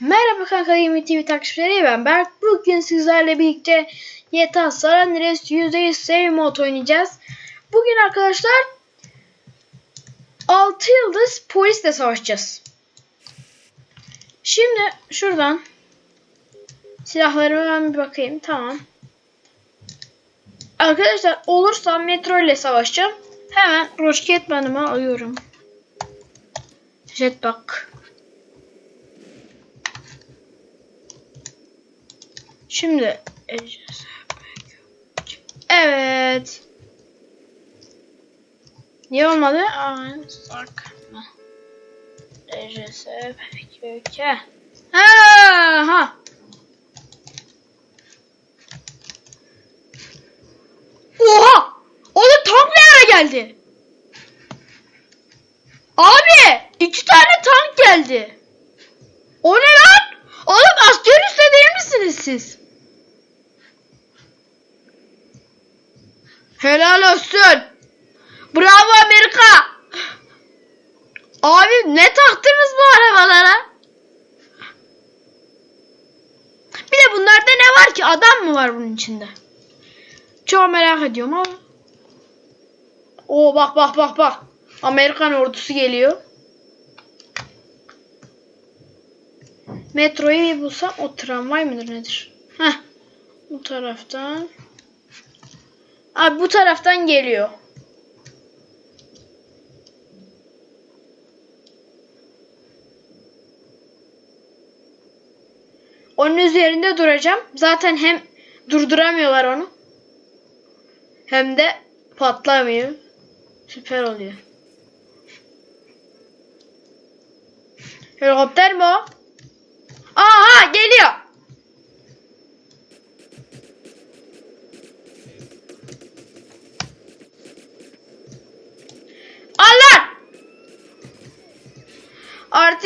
Merhaba kanka Yemi TV takipçileri ben Berk. Bugün sizlerle birlikte GTA San Andreas %100 Save Mode oynayacağız. Bugün arkadaşlar 6 yıldız polisle savaşacağız. Şimdi şuradan silahlarıma ben bir bakayım. Tamam. Arkadaşlar olursa metro ile savaşacağım. Hemen Rocketman'ımı alıyorum. Jetpack. Şimdi Evet. Niye olmadı? Aa, sark. RJSF köke. Ha ha. Oha! Oğlum tank ne ara geldi? Abi! iki tane tank geldi. O ne lan? Oğlum asker üstü değil misiniz siz? Helal olsun. Bravo Amerika. Abi ne taktınız bu arabalara? Bir de bunlarda ne var ki? Adam mı var bunun içinde? Çok merak ediyorum ama. Oo bak bak bak bak. Amerikan ordusu geliyor. Metroyu bir bulsam o tramvay mıdır nedir? Heh. Bu taraftan. Abi bu taraftan geliyor. Onun üzerinde duracağım. Zaten hem durduramıyorlar onu. Hem de patlamıyor. Süper oluyor. Helikopter mi o?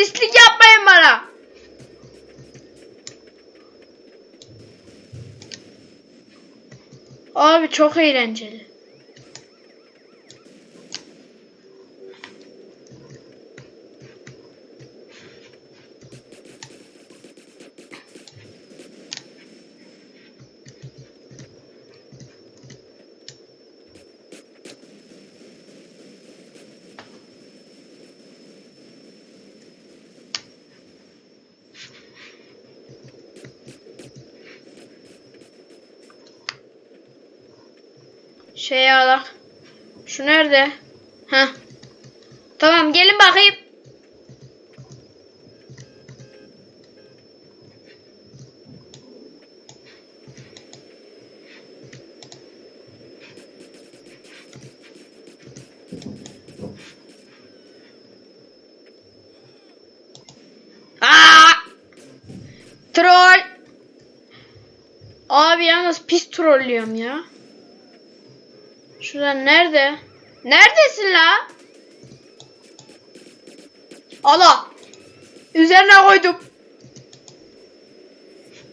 Artistlik yapmayın bana. Abi çok eğlenceli. Şey alak. Şu nerede? Heh. Tamam gelin bakayım. Troll. Abi yalnız pis trollüyorum ya. Şuradan nerede? Neredesin la? Allah. Üzerine koydum.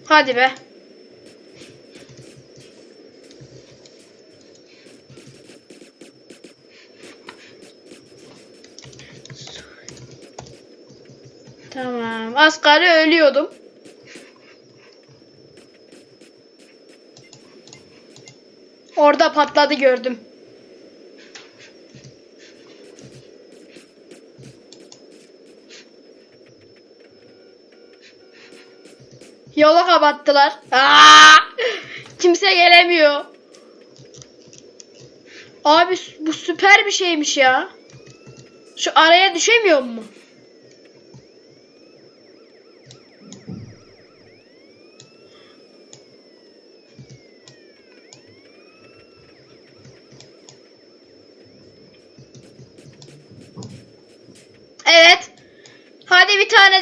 Hadi be. Tamam. Kaldı ölüyordum. Orada patladı gördüm. Yolu kapattılar. Aa! Kimse gelemiyor. Abi bu süper bir şeymiş ya. Şu araya düşemiyor mu?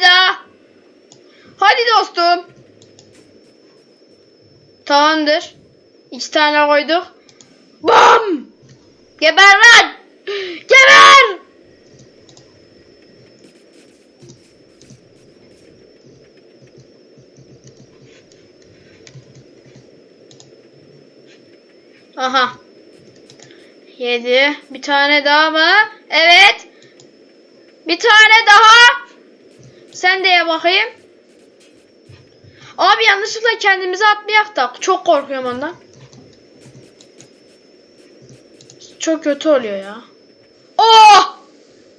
Tane. Hadi dostum. Tamamdır. İki tane koyduk. Bam! Geber lan! Geber! Aha. Yedi. Bir tane daha mı? Evet. Bir tane daha. Sen de ye bakayım. Abi yanlışlıkla kendimize atmayak da çok korkuyorum ondan. Çok kötü oluyor ya. Oh!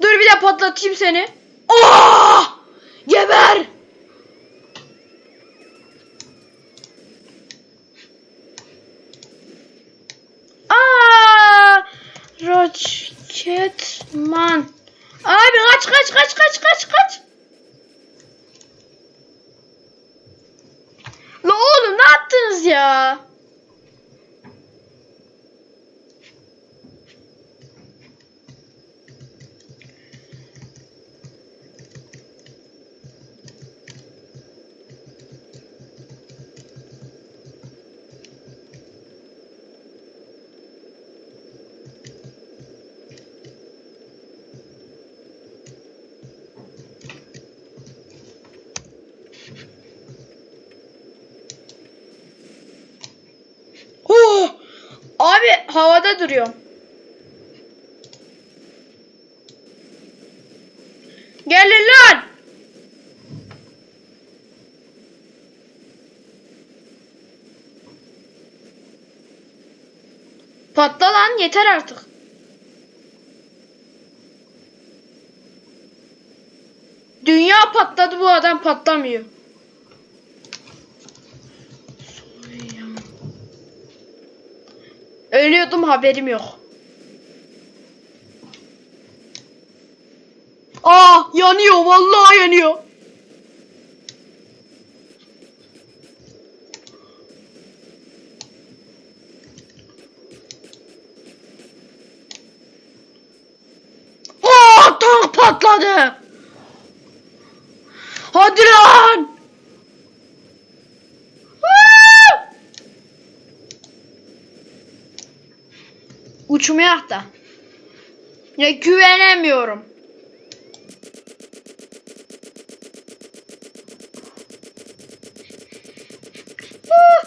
Dur bir de patlatayım seni. Oh! Geber! Ne yaptınız havada duruyor. Gelin lan! Patla lan yeter artık. Dünya patladı bu adam patlamıyor. Ölüyordum haberim yok. Aa yanıyor vallahi yanıyor. Aa tank patladı. Hadi lan. Aa! Uçmayak da. Ya güvenemiyorum. Ah!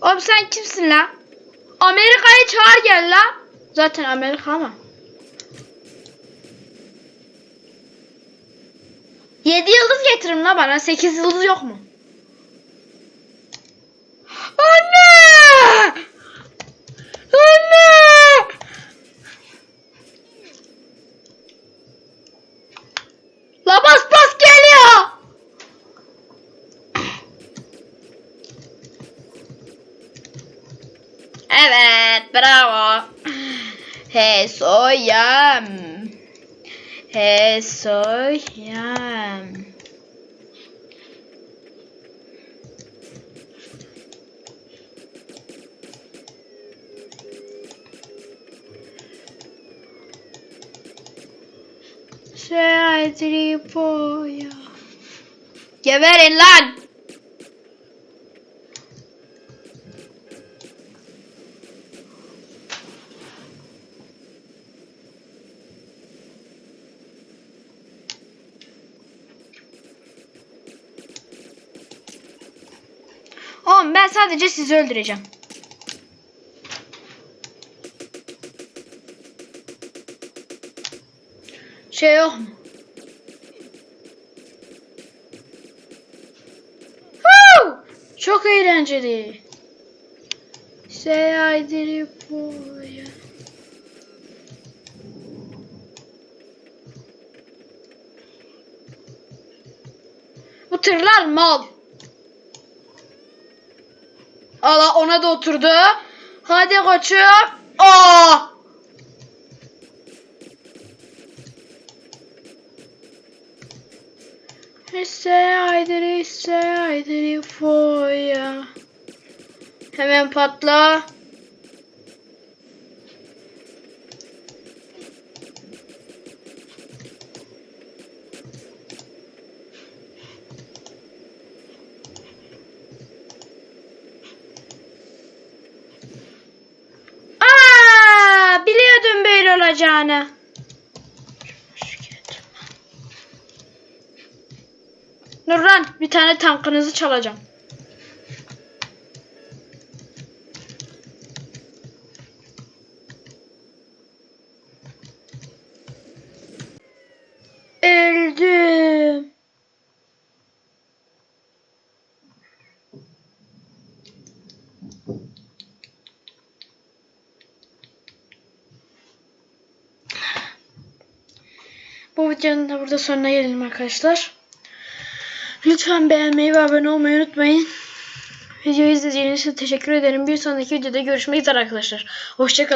Oğlum sen kimsin la? Amerika'yı çağır gel la. Zaten Amerika ama. 7 yıldız getirin la bana. 8 yıldız yok mu? Evet, bravo. He soyam. He soyam. Şey tripoya. Geberin lan. Ben sadece sizi öldüreceğim. Şey yok mu? Huu! Çok eğlenceli. Seyadiri boya. Bu tırlar mal. Allah ona da oturdu. Hadi koçum. Aa! Hisse aydırı hisse aydırı foya. Hemen patla. Aa, biliyordum olacağını. Nurhan bir tane tankınızı çalacağım. Videonun da burada sonuna gelelim arkadaşlar. Lütfen beğenmeyi ve abone olmayı unutmayın. Videoyu izlediğiniz için teşekkür ederim. Bir sonraki videoda görüşmek üzere arkadaşlar. Hoşçakalın.